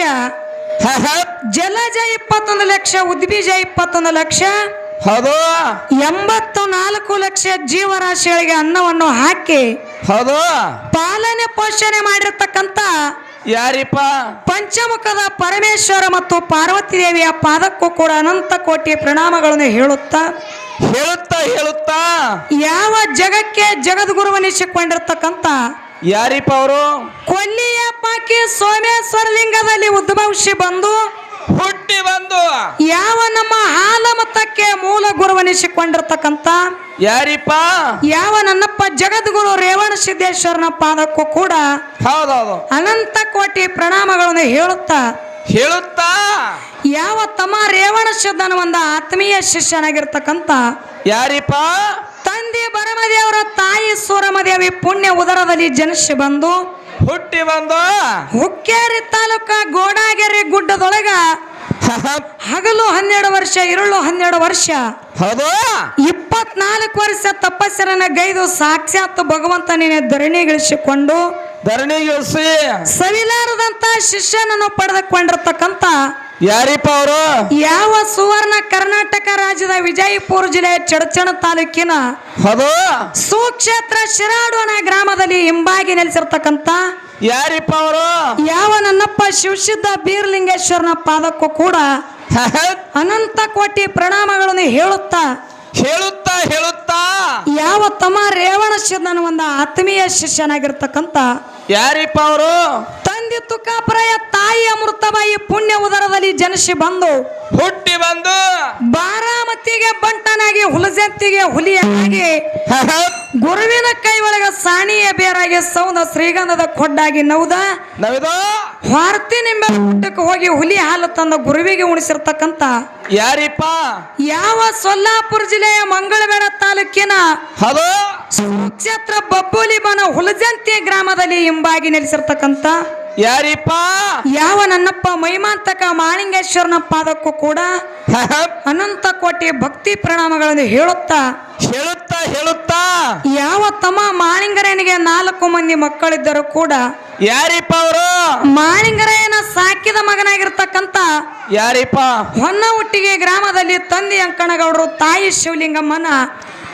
ಲಕ್ಷ. ಜಲಜ ಇಪ್ಪತ್ತೊಂದು ಲಕ್ಷ ಉದ್ಬೀಜ ಇಪ್ಪತ್ತೊಂದು ಲಕ್ಷ. ಹೌದು. ಎಂಬತ್ತು ನಾಲ್ಕು ಲಕ್ಷ ಜೀವರಾಶಿಗಳಿಗೆ ಅನ್ನವನ್ನು ಹಾಕಿ. ಹೌದು. ಪಾಲನೆ ಪೋಷಣೆ ಮಾಡಿರ್ತಕ್ಕಂತ ಯಾರಿಪ್ಪ? ಪಂಚಮುಖದ ಪರಮೇಶ್ವರ ಮತ್ತು ಪಾರ್ವತಿ ದೇವಿಯ ಪಾದಕ್ಕೂ ಕೂಡ ಅನಂತ ಕೋಟಿ ಪ್ರಣಾಮಗಳನ್ನು ಹೇಳುತ್ತಾ. ಹೇಳುತ್ತಾ ಹೇಳುತ್ತಾ. ಯಾವ ಜಗಕ್ಕೆ ಜಗದ್ಗುರುವನಿಸಿಕೊಂಡಿರ್ತಕ್ಕಂಥ ಯಾರಿಪ್ಪ ಅವರು? ಕೊಲ್ಲಿಯ ಪಾಕಿ ಸೋಮೇಶ್ವರ ಲಿಂಗದಲ್ಲಿ ಉದ್ಭವಿಸಿ ಬಂದು ಹುಟ್ಟಿ ಬಂದು. ಯಾವ ನಮ್ಮ ಹಾಲ ಮತಕ್ಕೆ ಮೂಲ ಗುರುವನಿಸಿಕೊಂಡಿರ್ತಕ್ಕಂಥ ಯಾರಿಪ್ಪ? ಯಾವ ನನ್ನಪ್ಪ ಜಗದ್ಗುರು ರೇವಣ ಸಿದ್ದೇಶ್ವರನ ಪಾದಕ್ಕೂ ಕೂಡ ಹೌದೌದು. ಅನಂತ ಕೋಟಿ ಪ್ರಣಾಮಗಳನ್ನು ಹೇಳುತ್ತಾ ಹೇಳುತ್ತಾ? ಯಾವ ತಮ್ಮ ರೇವಣ ಸಿದ್ಧನ ಒಂದು ಆತ್ಮೀಯ ಶಿಷ್ಯನಾಗಿರ್ತಕ್ಕಂಥ ಯಾರಿಪ್ಪ? ತಂದೆ ಬರಮದೇವರ ತಾಯಿ ಸೂರಮದೇವಿ ಪುಣ್ಯ ಉದರದಲ್ಲಿ ಜನಿಸಿ ಬಂದು ಹುಟ್ಟಿ ಬಂದು? ಹುಕ್ಕೇರಿ ತಾಲೂಕ ಗೋಡಾಗೆರೆ ಗುಡ್ಡದೊಳಗ ಹಗಲು ಹನ್ನೆರಡು ವರ್ಷ ಇರುಳು ಹನ್ನೆರಡು ವರ್ಷ. ಹೌದು? ಇಪ್ಪತ್ನಾಲ್ಕು ವರ್ಷ ತಪಸ್ಸರನ್ನ ಗೈದು ಸಾಕ್ಷಾತ್ ಭಗವಂತನಿನ ಧರಣಿಗಿಳಿಸಿಕೊಂಡು ಧರಣಿಗಿಳಿಸಿ ಸವಿಲಾರದಂತ ಶಿಷ್ಯನನ್ನು ಪಡೆದುಕೊಂಡಿರತಕ್ಕಂತ ಯಾರಿಪ್ಪ ಅವರು? ಯಾವ ಸುವರ್ಣ ಕರ್ನಾಟಕ ರಾಜ್ಯದ ವಿಜಯಪುರ ಜಿಲ್ಲೆಯ ಚಡಚಣ ತಾಲೂಕಿನ ಹೌದು. ಸುಕ್ಷೇತ್ರ ಶಿರಾಡೋಣ ಗ್ರಾಮದಲ್ಲಿ ಹಿಂಬಾಗಿ ನೆಲೆಸಿರ್ತಕ್ಕಂತ ಯಾರಿಪ್ಪ ಅವರು? ಯಾವ ನನ್ನಪ್ಪ ಶಿವಸಿದ್ಧ ಬೀರ್ಲಿಂಗೇಶ್ವರನ ಪಾದಕ್ಕೂ ಕೂಡ ಅನಂತ ಕೋಟಿ ಪ್ರಣಾಮಗಳನ್ನು ಹೇಳುತ್ತಾ ಹೇಳುತ್ತಾ ಹೇಳುತ್ತಾ. ಯಾವ ತಮ್ಮ ರೇವಣ ಒಂದು ಆತ್ಮೀಯ ಶಿಷ್ಯನಾಗಿರ್ತಕ್ಕಂಥ ಯಾರಿಪ್ಪ ಅವರು? ತಂದೆ ತುಕಾಪುರಯ ತಾಯಿ ಅಮೃತಬಾಯಿ ಪುಣ್ಯ ಉದರದಲ್ಲಿ ಜನಿಸಿ ಬಂದು ಹುಟ್ಟಿ ಬಂದು ಬಾರಾಮತಿಗೆ ಬಂಟನಾಗಿ ಹುಲಜಂತಿಗೆ ಹುಲಿಯಾಗಿ ಗುರುವಿನ ಕೈ ಒಳಗ ಸಾಣಿಯ ಬೇರಾಗಿ ಸೌನ ಶ್ರೀಗಂಧದ ಕೊಡ್ಡಾಗಿ ನೌದ ನಾವಿದು? ಹೊರತಿ ನಿಂಬ ಊಟಕ್ಕೆ ಹೋಗಿ ಹುಲಿ ಹಾಲು ತಂದ ಗುರುವಿಗೆ ಉಣಿಸಿರ್ತಕ್ಕಂತ. ಯಾರಿಪ್ಪ? ಯಾವ ಸೊಲ್ಲಾಪುರ ಜಿಲ್ಲೆಯ ಮಂಗಳಬೇಡ ತಾಲೂಕಿನ ಹೌದು. ಕ್ಷೇತ್ರ ಬಬ್ಬುಲಿ ಬನ ಹುಲಜಂತಿ ಗ್ರಾಮದಲ್ಲಿ ಹಿಂಬಾಗಿ ನೆಲೆಸಿರ್ತಕ್ಕಂಥ ಯಾರಿಪ್ಪ? ಯಾವ ನನ್ನಪ್ಪ ಮೈಮಾಂತಕ ಮಾಳಿಂಗೇಶ್ವರನ ಪಾದಕ್ಕೂ ಕೂಡ ಅನಂತ ಕೋಟಿ ಭಕ್ತಿ ಪ್ರಣಾಮಗಳನ್ನು ಹೇಳುತ್ತಾ ಹೇಳುತ್ತಾ ಹೇಳುತ್ತಾ? ಯಾವ ತಮ್ಮ ಮಾಳಿಂಗರೇನಿಗೆ ನಾಲ್ಕು ಮಂದಿ ಮಕ್ಕಳಿದ್ದರೂ ಕೂಡ ಯಾರಿಪ್ಪ ಅವರು? ಮಾಳಿಂಗರೇನ ಸಾಕಿದ ಮಗನಾಗಿರ್ತಕ್ಕಂತ ಯಾರಿಪ್ಪ? ಹೊನ್ನ ಹುಟ್ಟಿಗೆ ಗ್ರಾಮದಲ್ಲಿ ತಂದೆ ಅಂಕಣಗೌಡರು ತಾಯಿ ಶಿವಲಿಂಗಮ್ಮನ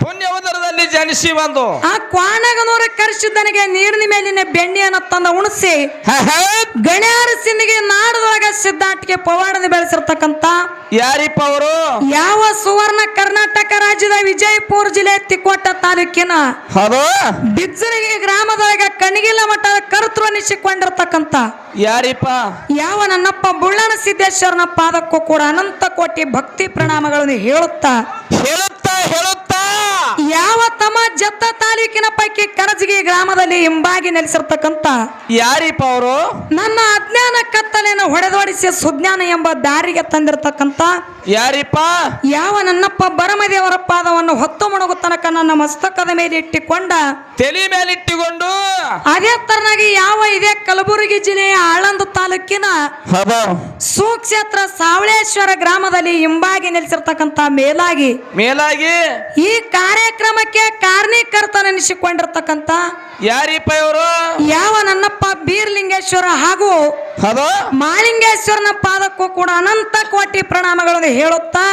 ಪುಣ್ಯ ಉದರದಲ್ಲಿ ಜನಿಸಿ ಬಂದು ಆ ಕ್ವಾಣಗನೂರ ಕರೆಸಿದ್ದನಿಗೆ ನೀರಿನ ಮೇಲಿನ ಬೆಣ್ಣೆಯನ್ನು ತಂದ ಉಣಿಸಿ ಗಣ್ಯಾರ ಸಿಂದಿಗೆ ನಾಡದೊಳಗ ಸಿದ್ಧಾಟಿಗೆ ಪವಾಡದ ಬೆಳೆಸಿರ್ತಕ್ಕಂತ ಯಾರಿಪ್ಪ ಅವರು? ಯಾವ ಸುವರ್ಣ ಕರ್ನಾಟಕ ರಾಜ್ಯದ ವಿಜಯಪುರ ಜಿಲ್ಲೆ ತಿಕ್ಕೋಟ ತಾಲೂಕಿನ ಹೌದು. ಬಿಜ್ಜರಿಗೆ ಗ್ರಾಮದೊಳಗ ಕಣಗಿಲ ಮಠದ ಕರ್ತೃವನಿಸಿಕೊಂಡಿರ್ತಕ್ಕಂಥ ಯಾರಿಪ್ಪ? ಯಾವ ನನ್ನಪ್ಪ ಬುಳ್ಳನ ಸಿದ್ದೇಶ್ವರನ ಪಾದಕ್ಕೂ ಕೂಡ ಅನಂತ ಕೋಟಿ ಭಕ್ತಿ ಪ್ರಣಾಮಗಳನ್ನು ಹೇಳುತ್ತಾ ಹೇಳುತ್ತಾ ಹೇಳುತ್ತಾ ಯಾವ ತಮ್ಮ ಜತ್ತ ತಾಲೂಕಿನ ಪೈಕಿ ಕರಜಗಿ ಗ್ರಾಮದಲ್ಲಿ ಹಿಂಬಾಗಿ ನೆಲೆಸಿರ್ತಕ್ಕಂಥ ಯಾರೀಪ ಅವರು? ನನ್ನ ಅಜ್ಞಾನ ಕತ್ತಲೆಯನ್ನು ಹೊಡೆದೋಡಿಸಿ ಸುಜ್ಞಾನ ಎಂಬ ದಾರಿಗೆ ತಂದಿರತಕ್ಕಂಥ ಯಾರೀಪ ಯಾವ ನನ್ನಪ್ಪ ಬರಮದೇವರ ಪಾದವನ್ನು ಹೊತ್ತು ಮುಣಗು ತನಕ ನನ್ನ ಮಸ್ತಕದ ಮೇಲೆ ಇಟ್ಟಿಕೊಂಡ ತಲೆ ಮೇಲಿಟ್ಟುಕೊಂಡು ಅದೇ ತರನಾಗಿ ಯಾವ ಇದೇ ಕಲಬುರಗಿ ಜಿಲ್ಲೆಯ ಆಳಂದ ತಾಲೂಕಿನ ಸುಕ್ಷೇತ್ರ ಸಾವಳೇಶ್ವರ ಗ್ರಾಮದಲ್ಲಿ ಹಿಂಬಾಗಿ ನೆಲೆಸಿರ್ತಕ್ಕಂಥ ಮೇಲಾಗಿ ಮೇಲಾಗಿ? ಈ ಕಾರ್ಯಕ್ರಮಕ್ಕೆ ಕಾರಣೀಕರ್ತನೆನಿಸಿಕೊಂಡಿರ್ತಕ್ಕಂಥ ಯಾರೀಪ ಇವರು ಯಾವ ನನ್ನಪ್ಪ ಬೀರ್ಲಿಂಗೇಶ್ವರ ಹಾಗೂ ಮಾಲಿಂಗೇಶ್ವರನ ಪಾದಕ್ಕೂ ಕೂಡ ಅನಂತ ಕೋಟಿ ಪ್ರಣಾಮಗಳನ್ನು ಹೇಳುತ್ತಾ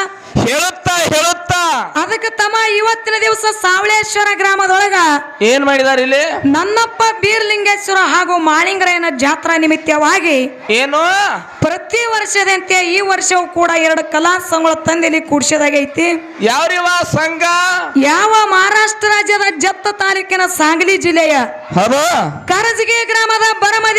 ಹೇಳುತ್ತಾ ಹೇಳುತ್ತಾ. ಅದಕ್ಕೆ ತಮ್ಮ ಇವತ್ತಿನ ದಿವಸ ಸಾವಳೇಶ್ವರ ಗ್ರಾಮದೊಳಗ ಏನ್ ಮಾಡಿದಾರ ಇಲ್ಲಿ? ನನ್ನಪ್ಪ ಬೀರ್ಲಿಂಗೇಶ್ವರ ಹಾಗೂ ಮಾಳಿಂಗರಾಯನ ಜಾತ್ರಾ ನಿಮಿತ್ತವಾಗಿ ಏನು? ಪ್ರತಿ ವರ್ಷದಂತೆ ಈ ವರ್ಷವೂ ಕೂಡ ಎರಡು ಕಲಾ ಸಂಘಗಳ ತಂದೆಲಿ ಕೂಡಿಸಿದಾಗೈತಿ. ಯಾವ್ರಿವ ಸಂಘ? ಯಾವ ಮಹಾರಾಷ್ಟ್ರ ರಾಜ್ಯದ ಜತ್ತ ತಾಲೂಕಿನ ಸಾಂಗ್ಲಿ ಜಿಲ್ಲೆಯ ಹೌದು. ಕರಜಗಿ ಗ್ರಾಮದ ಸಂಘ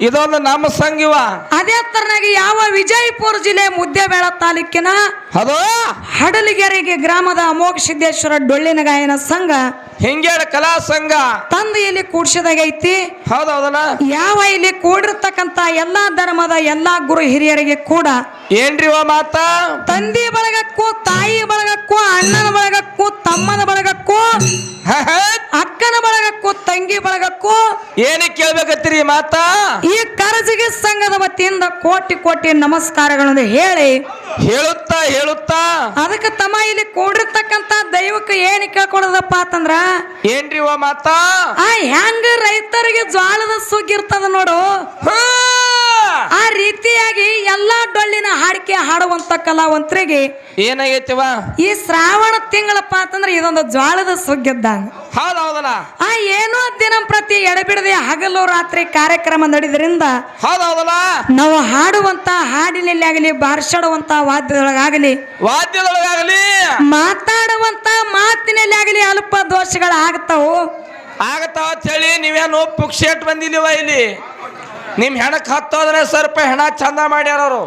ಇದೊಂದು ನಮ್ಮ ಸಂಘ ಇವ ಅದೇ ತರನಾಗಿ ಯಾವ ವಿಜಯಪುರ ಜಿಲ್ಲೆ ಮುದ್ದೇಬೇಳ ತಾಲೂಕಿನ ಹೌದು ಹಡಲಿಗೆರೆಗೆ ಗ್ರಾಮದ ಅಮೋಘ ಸಿದ್ದೇಶ್ವರ ಡೊಳ್ಳಿನ ಗಾಯನ ಸಂಘ. ಹಿಂಗೇಳ ಕಲಾ ಸಂಘ. ತಂದು ಇಲ್ಲಿ ಕೂಡ್ಸಿದಾಗೈತಿ ಹೌದು ಹೌದಲ್ಲ? ಯಾವ ಇಲ್ಲಿ ಕೂಡಿರ್ತಕ್ಕಂತ ಎಲ್ಲಾ ಧರ್ಮದ ಎಲ್ಲಾ ಗುರು ಹಿರಿಯರಿಗೆ ಕೂಡ ಏನ್ರಿ ಮಾತ? ತಂದೆ ಬಳಗಕ್ಕೂ ತಾಯಿ ಬಳಗಕ್ಕೂ ಅಣ್ಣನ ಬಳಗಕ್ಕೂ ತಮ್ಮನ ಬಳಗಕ್ಕೂ. ಅಕ್ಕನ ಬಳಗಕ್ಕೂ ತಂಗಿ ಬಳಗಕ್ಕೂ ಏನಕ್ಕೆ ಕೇಳ್ಬೇಕತ್ತೀರಿ ಮಾತ? ಈ ಕರಜಿಗೆ ಸಂಘದ ವತಿಯಿಂದ ಕೋಟಿ ಕೋಟಿ ನಮಸ್ಕಾರಗಳನ್ನು ಹೇಳಿ ಹೇಳುತ್ತಾ ಹೇಳುತ್ತಾ ಅದಕ್ಕೆ ತಮ್ಮ ಇಲ್ಲಿ ಕೂಡಿರ್ತಕ್ಕಂತ ದೈವಕ್ಕೆ ಏನ್ ಕೇಳ್ಕೊಳದಪ್ಪ ಅಂತಂದ್ರ ಏನ್ರಿ ಓ ಮಾತ ಆ ಹೆಂಗ ರೈತರಿಗೆ ಜ್ವಾಳದ ಸುಗ್ಗಿರ್ತದ ನೋಡು ಹಾ! ಆ ರೀತಿಯಾಗಿ ಎಲ್ಲಾ ಡೊಳ್ಳಿನ ಹಾಡಿಕೆ ಹಾಡುವಂತ ಕಲಾವಂತರಿಗೆ ಏನಾಗೈತಿವ? ಈ ಶ್ರಾವಣ ತಿಂಗಳಪ್ಪ ಅಂತಂದ್ರೆ ಇದೊಂದು ಜ್ವಾಳದ ಸುಗ್ಗಿದ್ದಂಗ ಹೌದೌದಲ್ಲ? ಆ ಏನೋ ದಿನ ಪ್ರತಿ ಎಡಬಿಡದೆ ಹಗಲು ರಾತ್ರಿ ಕಾರ್ಯಕ್ರಮ ನಡೆದ್ರಿಂದ ಹೌದೌದಲ್ಲ? ನಾವು ಹಾಡುವಂತ ಹಾಡಿನಲ್ಲಿ ಆಗಲಿ ಬಾರ್ಸಾಡುವಂತ ವಾದ್ಯದೊಳಗಾಗಲಿ ವಾದ್ಯದೊಳಗಾಗಲಿ? ಮಾತಾಡುವಂತ ಮಾತಿನಲ್ಲಿ ಆಗಲಿ ಅಲ್ಪ ದೋಷಗಳಾಗ್ತಾವು. ಆಗತ್ತಾವ ಚಳಿ ನೀವೇನು ಪುಕ್ಷೇಟ್ ಬಂದಿಲ್ಲಿವ ಇಲ್ಲಿ? ನಿಮ್ ಹೆಣಕ್ ಹತ್ತೋದ್ರೆ ಸ್ವಲ್ಪ ಹೆಣ ಚಂದ ಮಾಡ್ಯಾರ ಅವರು.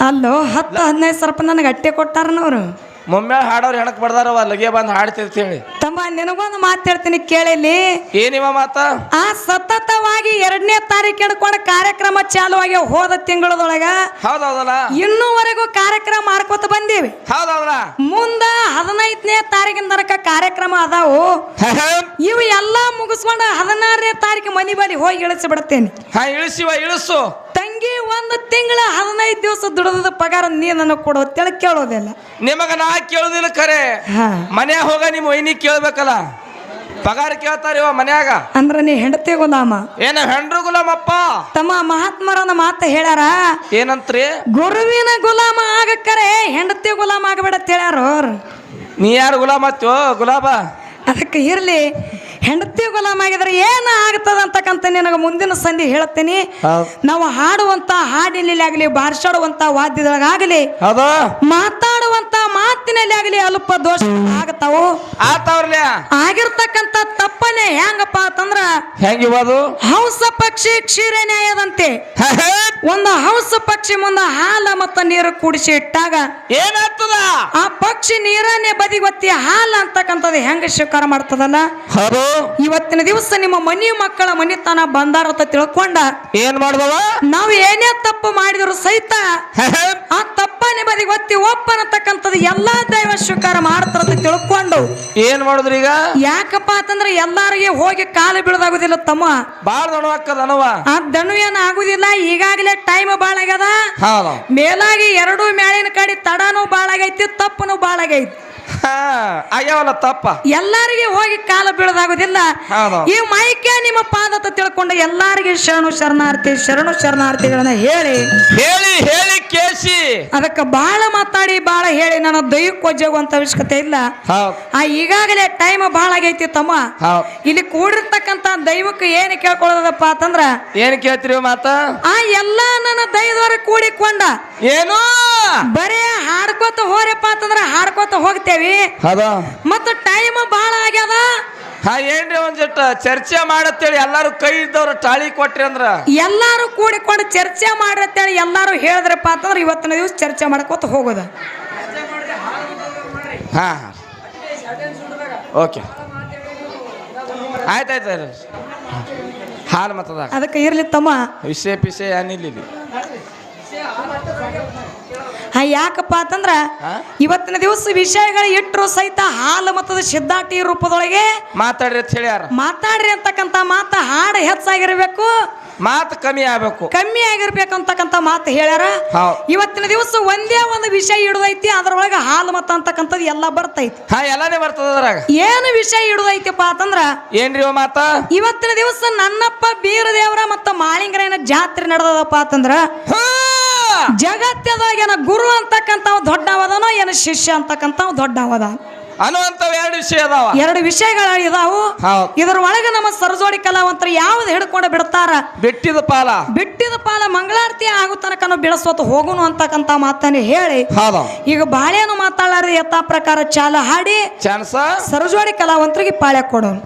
ಅಲ್ಲೋ, ಹತ್ತು ಹದಿನೈದು ಸಾವಿರ ರೂಪಾಯಿ ನನಗೆ ಅಟ್ಟೆ ಕೊಟ್ಟಾರನವ್ರು ಮುಮ್ಮೆ ಹಾಡೋರು ಹೆಣಕ್ ಬಡ್ದಾರವ ಲಗೆ ಬಂದು ಹಾಡ್ತಿರ್ತೇಳಿ ತಮ್ಮ ನಿನಗೊಂದು ಮಾತು ಹೇಳ್ತೀನಿ ಕೇಳಿಲ್ಲಿ. ಏನಿವ ಮಾತ? ಆ ಸತತವಾಗಿ ಎರಡನೇ ತಾರೀಕು ಹಿಡ್ಕೊಂಡು ಕಾರ್ಯಕ್ರಮ ಚಾಲು ಆಗಿ ಹೋದ ತಿಂಗಳದೊಳಗ ಹೌದೌದಲ್ಲ? ಇನ್ನೂವರೆಗೂ ಕಾರ್ಯಕ್ರಮ ಮಾಡ್ಕೊತ ಬಂದೀವಿ. ಹೌದೌದಲ್ಲ? ಮುಂದ ಹದಿನೈದನೇ ತಾರೀಕಿನ ತನಕ ಕಾರ್ಯಕ್ರಮ ಅದಾವು. ಇವು ಎಲ್ಲಾ ಮುಗಿಸ್ಕೊಂಡು ಹದಿನಾರನೇ ತಾರೀಕು ಮನಿ ಬಳಿ ಹೋಗಿ ಇಳಿಸಿ ಬಿಡ್ತೇನೆ. ಹಾ ಇಳಿಸಿವ ಇಳಿಸು. ತಂಗಿ ಒಂದು ತಿಂಗಳ ಹದಿನೈದು ದಿವಸ ದುಡದ ಪಗಾರ ನೀ ನನಗೆ ಕೊಡು ಅಂತೇಳಿ ಕೇಳೋದಿಲ್ಲ. ನಿಮಗ ನಾ ಕೇಳುದಿಲ್ಲ ಖರೆ. ಹಾ. ಮನ್ಯಾಗ ಹೋಗ ನಿಮ್ಮ ವೈನಿ ಕೇಳ್ಬೇಕಲ್ಲ. ಪಗಾರ ಕೇಳ್ತಾರ ಇವ ಮನ್ಯಾಗ. ಅಂದ್ರೆ ನೀ ಹೆಂಡತಿ ಗುಲಾಮ. ಏನ ಹೆಂಡ್ರು ಗುಲಾಮಪ್ಪ? ತಮ್ಮ ಮಹಾತ್ಮರನ ಮಾತು ಹೇಳ್ಯಾರ. ಏನಂತ್ರಿ? ಗುರುವಿನ ಗುಲಾಮ ಆಗಕ್ಕರೆ ಹೆಂಡತಿ ಗುಲಾಮ ಆಗಬೇಡ ಅಂತ ಹೇಳ್ಯಾರ ಅವ್ರು. ನೀ ಯಾರು ಗುಲಾಮ ಹತ್ತೋ ಗುಲಾಬ? ಅದಕ್ಕೆ ಇರ್ಲಿ ಹೆಂಡತಿ ಗುಲಾಮ ಆಗಿದ್ರೆ ಏನು ಆಗ್ತದ ಅಂತಕ್ಕಂಥ ನಿನಗೆ ಮುಂದಿನ ಸಂಧಿ ಹೇಳ್ತೀನಿ ನಾವು ಹಾಡುವಂತ ಹಾಡಿನಲ್ಲಿ ಆಗಲಿ ಬಾರ್ಸಾಡುವಂತ ವಾದ್ಯದೊಳಗಾಗಲಿ ಮಾತಿನಲ್ಲಿ ಆಗಲಿ ಅಲ್ಪ ದೋಷ ಆಗತಾವು? ಆಗಿರ್ತಕ್ಕಂತ ತಪ್ಪನೆ ಹೆಂಗಪ್ಪ ಅಂತಂದ್ರ ಹೆಂಗಿವದು ಹಂಸ ಪಕ್ಷಿ ಕ್ಷೀರ ನ್ಯಾಯದಂತೆ. ಒಂದು ಹಂಸ ಪಕ್ಷಿ ಮುಂದ ಹಾಲ ಮತ್ತ ನೀರು ಕುಡಿಸಿ ಇಟ್ಟಾಗ ಏನಾಗ್ತದ? ಆ ಪಕ್ಷಿ ನೀರನ್ನೇ ಬದಿಗೊತ್ತಿ ಹಾಲ ಅಂತಕ್ಕಂಥದ್ದು ಹೆಂಗ ಸ್ವೀಕಾರ ಮಾಡ್ತದಲ್ಲ? ಹೌದು. ಇವತ್ತಿನ ದಿವಸ ನಿಮ್ಮ ಮನಿ ಮಕ್ಕಳ ಮನಿತನ ಬಂದಾರ ಅಂತ ತಿಳ್ಕೊಂಡ. ಏನ್ ಮಾಡ್ದವ? ನಾವು ಏನೇ ತಪ್ಪು ಮಾಡಿದ್ರು ಸಹಿತ ಆ ತಪ್ಪ ತಪ್ಪನೆ ಗೊತ್ತಿ ಒಪ್ಪನತಕ್ಕಂಥದ್ದು ಎಲ್ಲಾ ದೈವ ಸ್ವೀಕಾರ ಮಾಡ್ತಾರಂತ ತಿಳ್ಕೊಂಡು. ಏನ್ ಮಾಡುದ್ರಿ ಈಗ? ಯಾಕಪ್ಪ ಅಂತಂದ್ರೆ ಎಲ್ಲಾರಿಗೆ ಹೋಗಿ ಕಾಲು ಬೀಳದಾಗುದಿಲ್ಲ ತಮ್ಮ. ಬಾಳ ದೊಡ್ಡವಾಕ್ಕದ ಅನವ. ಆ ದಣು ಏನ ಆಗುದಿಲ್ಲ ಈಗಾಗಲೇ ಟೈಮ್ ಬಾಳ ಆಗ್ಯದ. ಹೌದು. ಮೇಲಾಗಿ ಎರಡು ಮೇಳಿನ ಕಡೆ ತಡನೂ ಬಾಳ ಆಗೈತಿ ತಪ್ಪನು ಬಾಳ ಆಗೈತಿ. ಹಾ ಆಗ್ಯಾವಲ್ಲ ತಪ್ಪ. ಎಲ್ಲಾರಿಗೆ ಹೋಗಿ ಕಾಲ ಬೀಳದಾಗುದಿಲ್ಲ. ಈ ಮೈಕೆ ನಿಮ್ಮ ಪಾದತ ತಿಳ್ಕೊಂಡು ಎಲ್ಲಾರಿಗೆ ಶರಣು ಶರಣಾರ್ಥಿ ಶರಣು ಶರಣಾರ್ಥಿಗಳನ್ನ ಹೇಳಿ. ಹೇಳಿ ಹೇಳಿ ಕೇಸಿ ಅದಕ್ಕೆ ಬಹಳ ಮಾತಾಡಿ ಬಹಳ ಹೇಳಿ. ನನ್ನ ದೈವಕ್ಕೆ ಅವಶ್ಯಕತೆ ಇಲ್ಲ. ಆ ಈಗಾಗಲೇ ಟೈಮ್ ಬಹಳ ಆಗೈತಿ ತಮ್ಮ. ಇಲ್ಲಿ ಕೂಡಿರ್ತಕ್ಕಂತ ದೈವಕ್ಕೆ ಏನು ಕೇಳ್ಕೊಳ್ಳೋದಪ್ಪ ಅಂತಂದ್ರ ಏನ್ ಕೇಳ್ತಿರಿ ಮಾತ? ಆ ಎಲ್ಲಾ ನನ್ನ ದೈವದವರ ಕೂಡಿಕೊಂಡ. ಏನು ಬರೇ ಹಾಡ್ಕೋತ ಹೋರಪ್ಪ ಅಂತಂದ್ರ ಹಾಡ್ಕೋತ ಹೋಗ್ತೇವಿ. ಮತ್ತ ಟೈಮ್ ಬಹಳ ಆಗ್ಯದ. ಹಾ ಏನ್ರಿ ಒಂದ್ ಜಟ್ಟ ಚರ್ಚೆ ಮಾಡತ್ತೇಳಿ ಎಲ್ಲಾರು ಕೈ ಇದ್ದವ್ರ ಟಾಳಿ ಕೊಟ್ರಿ ಅಂದ್ರ? ಎಲ್ಲಾರು ಕೂಡಿಕೊಂಡು ಚರ್ಚೆ ಮಾಡತ್ತೇಳಿ ಎಲ್ಲಾರು ಹೇಳಿದ್ರಪ್ಪ ಅಂತಂದ್ರೆ ಇವತ್ತಿನ ದಿವಸ ಚರ್ಚೆ ಮಾಡ್ಕೋತ ಹೋಗೋದ. ಹಾ ಓಕೆ ಆಯ್ತಾಯ್ತು ಹಾಲು ಮತ್ತದ ಅದಕ್ಕೆ ಇರ್ಲಿ ತಮ್ಮ. ವಿಷಯ ಪಿಷಯ ಏನಿಲ್ಲ ಯಾಕಪ್ಪ ಅಂತಂದ್ರ ಇವತ್ತಿನ ದಿವಸ ವಿಷಯಗಳು ಇಟ್ಟರು ಸಹಿತ ಹಾಲು ಮತದ ಸಿದ್ಧಾಟಿ ರೂಪದೊಳಗೆ ಮಾತಾಡ್ರಿ ಅಂತ ಹೇಳ್ಯಾರ. ಮಾತಾಡ್ರಿ ಅಂತಕ್ಕಂತ ಮಾತ ಹಾಡು ಹೆಚ್ಚಾಗಿರ್ಬೇಕು. ಮಾತು ಕಮ್ಮಿ ಆಗ್ಬೇಕು. ಕಮ್ಮಿ ಆಗಿರ್ಬೇಕು ಅಂತಕ್ಕಂತ ಮಾತು ಹೇಳ್ಯಾರ. ಇವತ್ತಿನ ದಿವಸ ಒಂದೇ ಒಂದು ವಿಷಯ ಇಡುದೈತಿ ಅದ್ರೊಳಗೆ ಹಾಲು ಮತ ಅಂತಕ್ಕಂಥದ್ದು ಎಲ್ಲ ಬರ್ತೈತಿ. ಹಾ ಎಲ್ಲಾನೇ ಬರ್ತದ ಅದ್ರಾಗ. ಏನು ವಿಷಯ ಇಡುದೈತಿಪ್ಪ ಅಂತಂದ್ರ ಏನ್ರಿ ಮಾತ? ಇವತ್ತಿನ ದಿವಸ ನನ್ನಪ್ಪ ಬೀರದೇವರ ಮತ್ತ ಮಾಳಿಂಗರೇನ ಜಾತ್ರೆ ನಡೆದದಪ್ಪ ಅಂತಂದ್ರ ಹಾ! ಜಗತ್ತದಾಗ ಏನ ಗುರು ಅಂತಕ್ಕಂಥವ್ ದೊಡ್ಡವದನೋ ಏನ ಶಿಷ್ಯ ಅಂತಕ್ಕಂಥವ್ ದೊಡ್ಡವದ? ಅನ್ನುವಂಥವು ಎರಡು ವಿಷಯ ಅದಾವ. ಎರಡು ವಿಷಯಗಳಿದಾವು ಹೌದ್. ಇದ್ರ ಒಳಗೆ ನಮ್ಮ ಸರಜೋಡಿ ಕಲಾವಂತರು ಯಾವ್ದು ಹಿಡ್ಕೊಂಡು ಬಿಡ್ತಾರ? ಬಿಟ್ಟಿದ ಪಾಲ. ಬಿಟ್ಟಿದ ಪಾಲ ಮಂಗಳಾರತಿ ಆಗು ತನಕ ಬೆಳೆಸೋತ ಹೋಗುನು ಅಂತಕ್ಕಂತ ಮಾತನ್ನ ಹೇಳಿ. ಈಗ ಬಾಳೆನು ಮಾತಾಡಲಾರ ಯಥಾ ಪ್ರಕಾರ ಚಾಲ ಹಾಡಿ ಸರಜೋಡಿ ಕಲಾವಂತರಿಗೆ ಪಾಳ್ಯ ಕೊಡೋನು.